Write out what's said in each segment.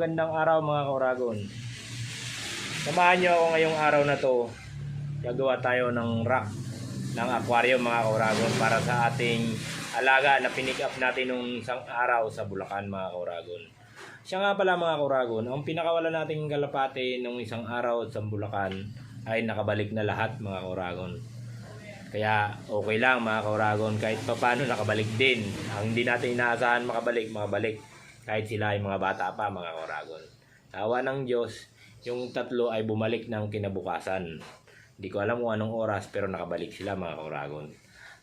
Magandang araw mga kauragon. Samahan nyo ako ngayong araw na to. Gagawa tayo ng rack ng aquarium mga kauragon para sa ating alaga na pinick up natin nung isang araw sa Bulacan mga kauragon. Siya nga pala mga kauragon, ang pinakawala nating kalapate nung isang araw sa Bulacan ay nakabalik na lahat mga kauragon. Kaya okay lang mga kauragon kahit papano nakabalik din. Ang hindi natin inaasahan makabalik, makabalik. Kahit sila ay mga bata pa mga kauragon. Tawa ng Diyos, yung tatlo ay bumalik ng kinabukasan. Hindi ko alam kung anong oras pero nakabalik sila mga kauragon.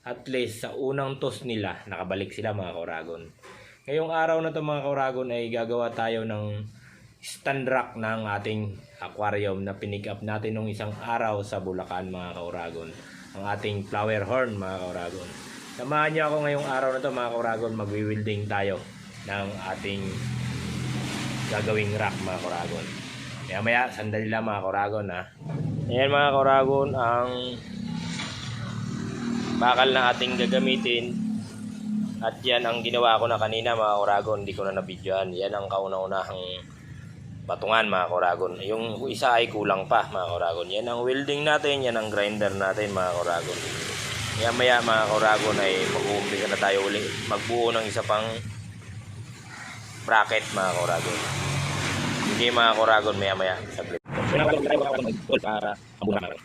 At least sa unang tos nila, nakabalik sila mga kauragon. Ngayong araw na to mga kauragon ay gagawa tayo ng stand rack ng ating aquarium na pinick up natin nung isang araw sa Bulacan mga kauragon. Ang ating flower horn mga kauragon. Samahan niyo ako ngayong araw na to mga kauragon. Magwi-welding tayo ng ating gagawing rack mga kauragon. Maya maya, sandali lang mga kauragon ha. Ayan mga kauragon ang bakal na ating gagamitin at yan ang ginawa ko na kanina mga koragon, hindi ko na nabidyoan. Yan ang kauna-unahang batungan mga koragon. Yung isa ay kulang pa mga koragon. Yan ang welding natin, yan ang grinder natin mga koragon. Maya maya mga koragon ay mag-uumpisa na tayo uli. Magbuo ng isa pang bracket mga koragon. Sige mga koragon maya maya. Saglit. Para mabuhay.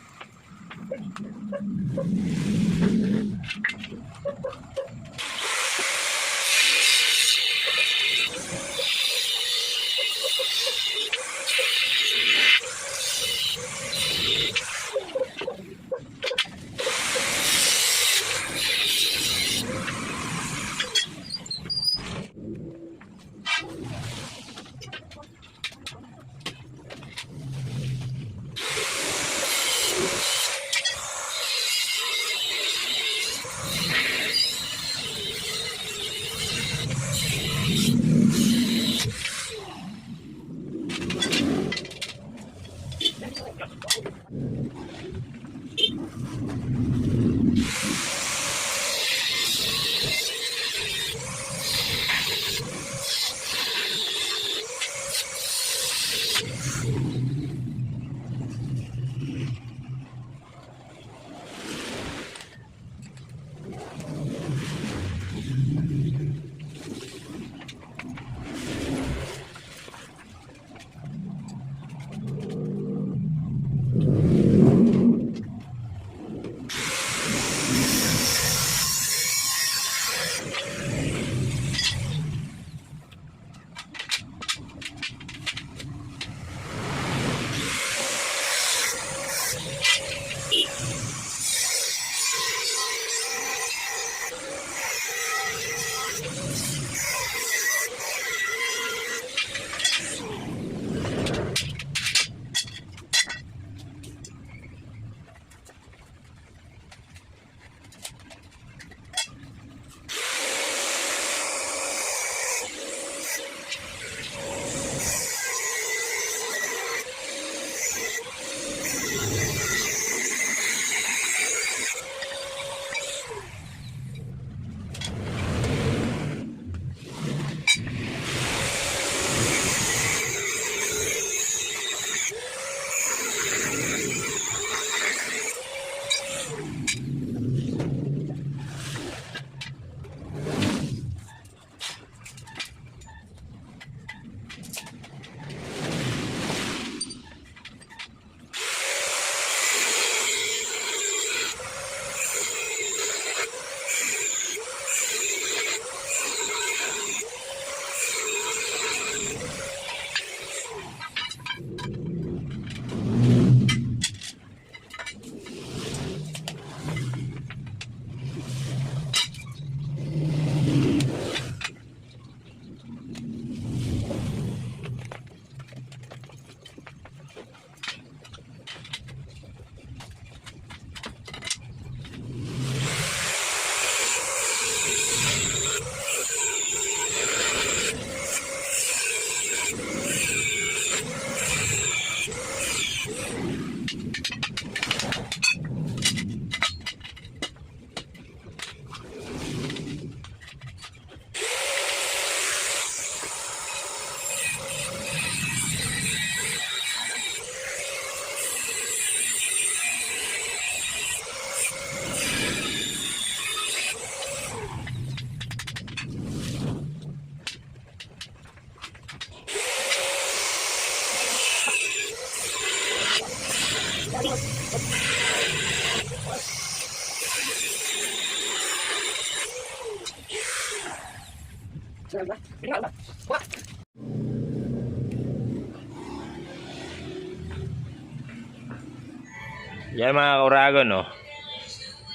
Yan mga kauragon, no.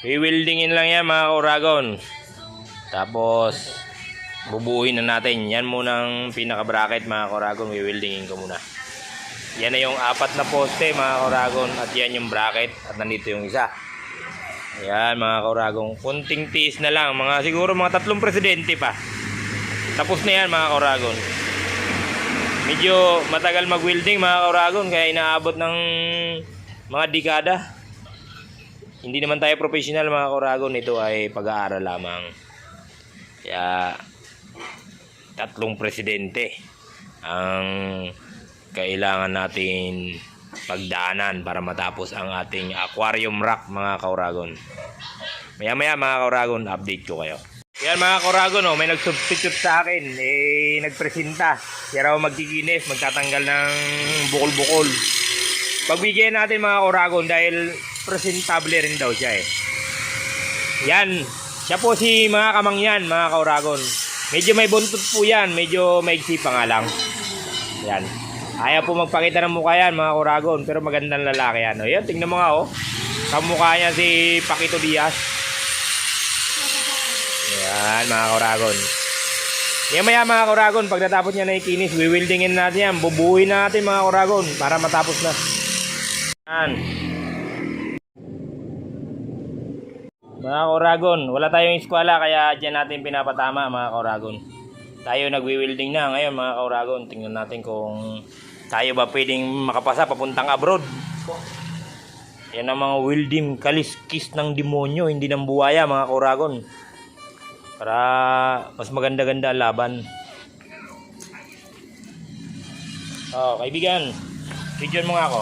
Wiwildingin lang yan mga kauragon. Tapos, bubuuin na natin. Yan munang pinaka-bracket mga kauragon. Wiwildingin ko muna. Yan na yung apat na poste mga kauragon. At yan yung bracket. At nandito yung isa. Yan mga kauragon. Kunting tiis na lang. Mga siguro mga tatlong presidente pa. Tapos na yan mga kauragon. Medyo matagal mag-welding mga kauragon. Kaya inaabot ng mga dekada. Hindi naman tayo professional mga kauragon. Ito ay pag-aaral lamang. Kaya tatlong presidente ang kailangan natin pagdaanan para matapos ang ating aquarium rack mga kauragon. Maya maya mga kauragon, update ko kayo. Yan mga kauragon, oh, may nag-substitute sa akin. Eh, nagpresenta. Siya raw magkikinis, magtatanggal ng bukol-bukol. Pagbigyan natin mga kauragon dahil presentable rin daw siya eh. Yan. Siya po si mga kamangyan, mga kauragon. Medyo may buntot po yan. Medyo maigsi pa nga lang. Yan. Ayaw po magpakita ng mukha yan, mga kauragon. Pero magandang lalaki yan. O, yan, tingnan mo nga, oh. Kamukha niya si Paquito Diaz. Yan, mga kauragon. Yan maya, mga kauragon. Pag niya na ikinis, wiwildingin natin yan. Bubuhin natin, mga kauragon. Para matapos na. Yan. Mga kauragon, wala tayong eskwela kaya dyan natin pinapatama mga kauragon. Tayo nagwi-welding na ngayon mga kauragon. Tingnan natin kung tayo ba pwedeng makapasa papuntang abroad. Yan ang mga welding kaliskis ng demonyo, hindi ng buwaya mga kauragon. Para mas maganda-ganda ang laban. Oh, kaibigan. Video mo nga ako.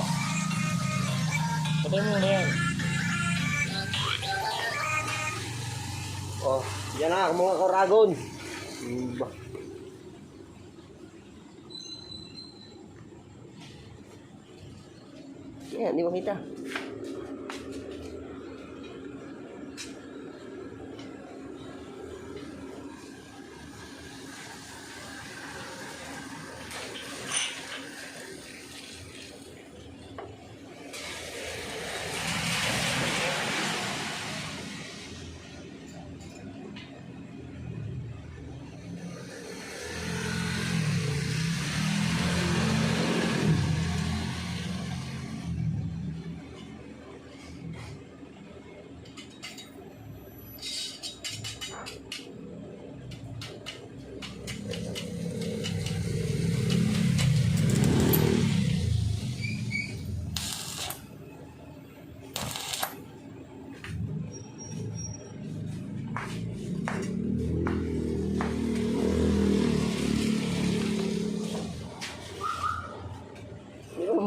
Patay mo na yan. Oh, yan na mga karagon. Ba. Yan, di makita.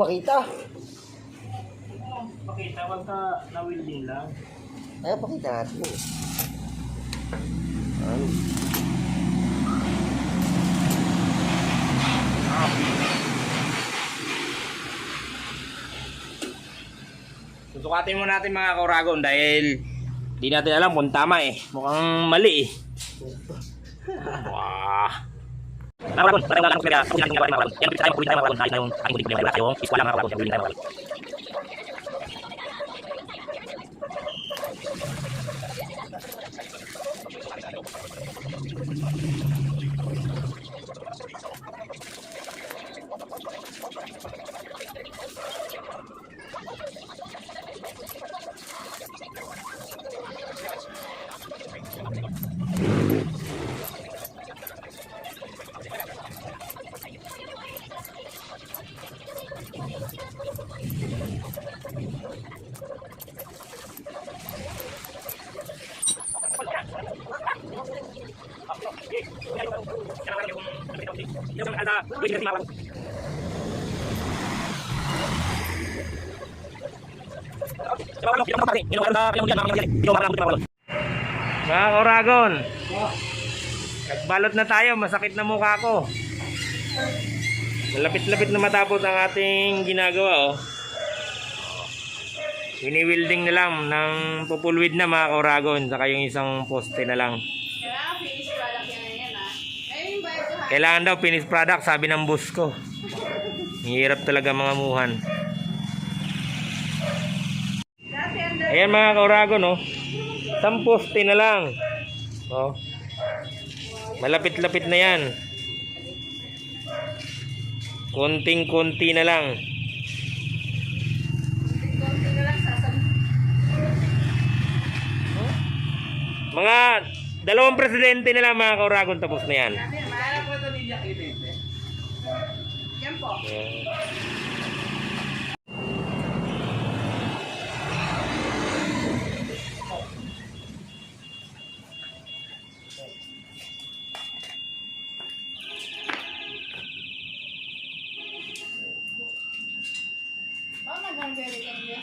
Makita. Pakita, wag ka na-welding lang. Ay, pakita natin. Ano? Susukatin mo natin mga kauragon dahil di natin alam kung tama eh. Mukhang mali eh. Wah. Mga kauragon, patay lang kaya kung natin mga kauragon. Yan, tayo kulit tayo mga kauragon. Tayo yung aking kulit mga kauragon. Iswala mga kauragon. Kulit tayo mga kauragon. Mga Oragon Nagbalot na tayo Masakit na mukha ko Malapit-lapit na matapos ang ating ginagawa oh. Wini-welding na lang ng pupulwid na mga Oragon saka yung isang poste na lang kailangan daw finished product, sabi ng boss ko. Hirap talaga mga muhan. Ayan mga kaurago, no? Samposte na lang. Oh. Malapit-lapit na yan. Konting-konti na lang. Konting-konti na lang sasabihin. Huh? Mga dalawang presidente na lang mga kauragon tapos na yan. Iya Ilente. Yan po. Oh, nag-hungary lang niya.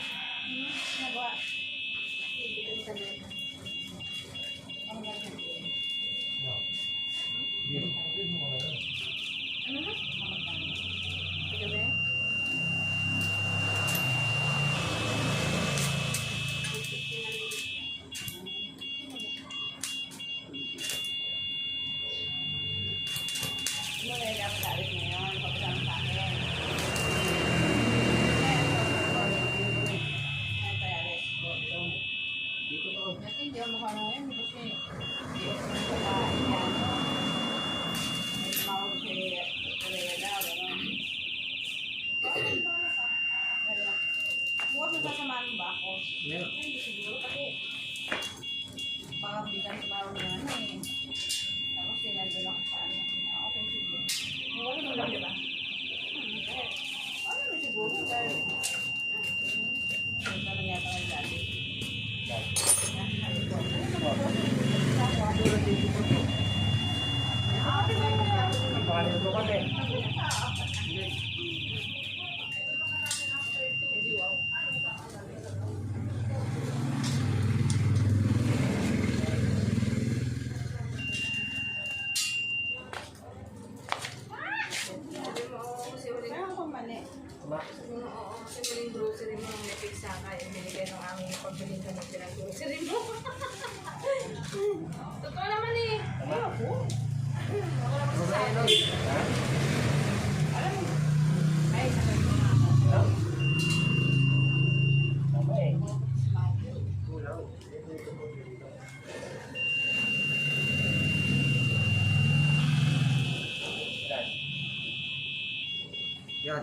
Yan.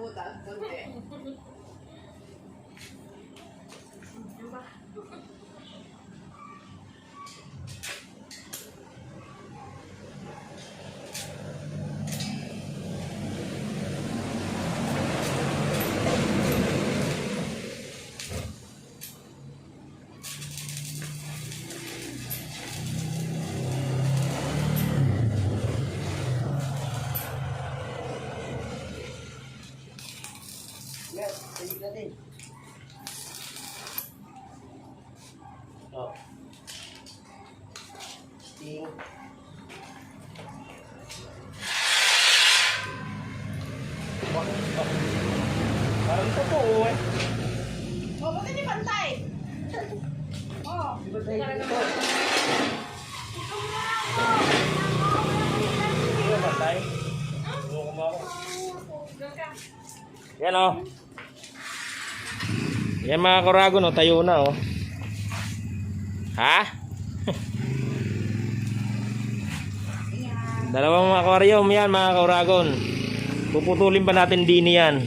botas, ponte. tubig natin. Ting. Parang ito po, eh. Oh, buti ni Pantay. oh, Pantay dito. Pantay. Yan o. Yan mga kuragon oh, tayo na oh. Ha? Dalawang aquarium yan mga kauragon. Puputulin pa natin din yan.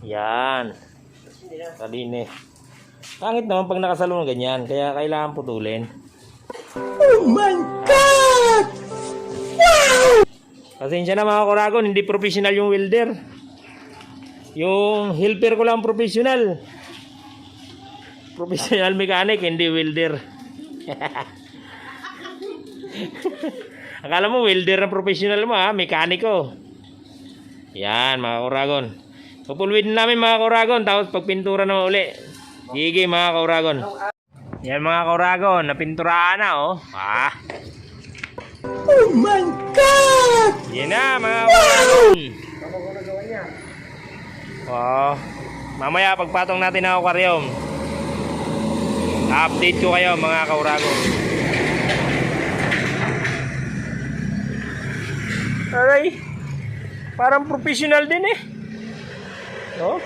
Yan. Kadine. Pangit naman pag nakasalungan ganyan. Kaya kailangan putulin. Oh my God! Wow! Pasensya na mga kuragon. Hindi professional yung welder. Yung helper ko lang professional. Professional mechanic, hindi welder. Akala mo welder na professional mo ha, mekaniko. Yan mga kuragon. Pupulwin namin mga kuragon tapos pagpintura naman uli. Sige mga kuragon. Yan mga kuragon, napinturahan na oh. Ah. Oh my God! Yan na mga kuragon. Oh. Mamaya pagpatong natin ang aquarium. Update ko kayo mga kauragon. Aray. Parang professional din eh. No?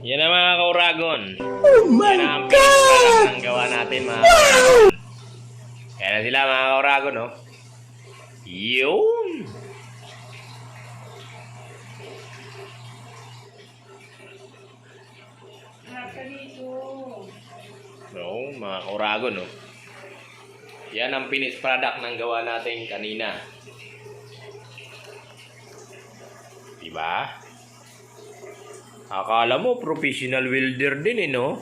Yan na mga kauragon. Oh my Yan ang God! ang gawa natin mga kauragon. Yan na sila mga kauragon, no? Yun! Mga kauragon, no? Yan ang finished product ng gawa natin kanina. Diba? Akala mo professional welder din eh, no?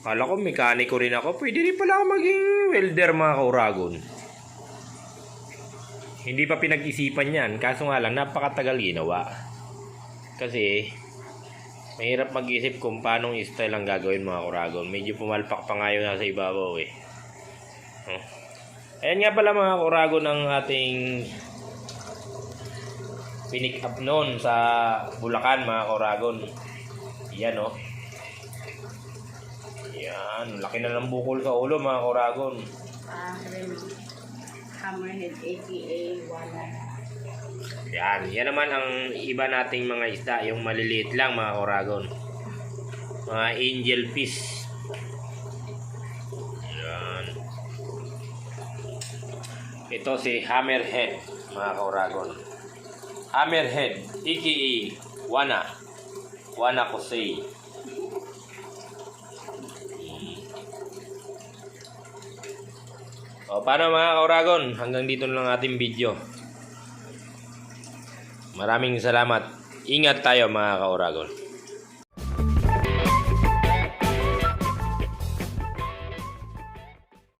Akala ko mekaniko rin ako. Pwede rin pala ako maging welder mga kauragon. Hindi pa pinag-isipan yan. Kaso nga lang, napakatagal ginawa. Kasi, mahirap mag-isip kung paanong style ang gagawin mga kauragon. Medyo pumalpak pa nga yun nasa ibabaw eh. Oh. Ayan nga pala mga kurago ng ating pinick up noon sa Bulacan mga kuragon. Yan oh. Yan, laki na ng bukol sa ulo mga kuragon. Ah, hammerhead aka wala. Yan, yan naman ang iba nating mga isda, yung maliliit lang mga kuragon. Mga angel fish. Yan. Ito si hammerhead mga kauragon. Hammerhead, aka Wana. Wana Kosei. O, paano mga kauragon? Hanggang dito na lang ating video. Maraming salamat. Ingat tayo mga kauragon.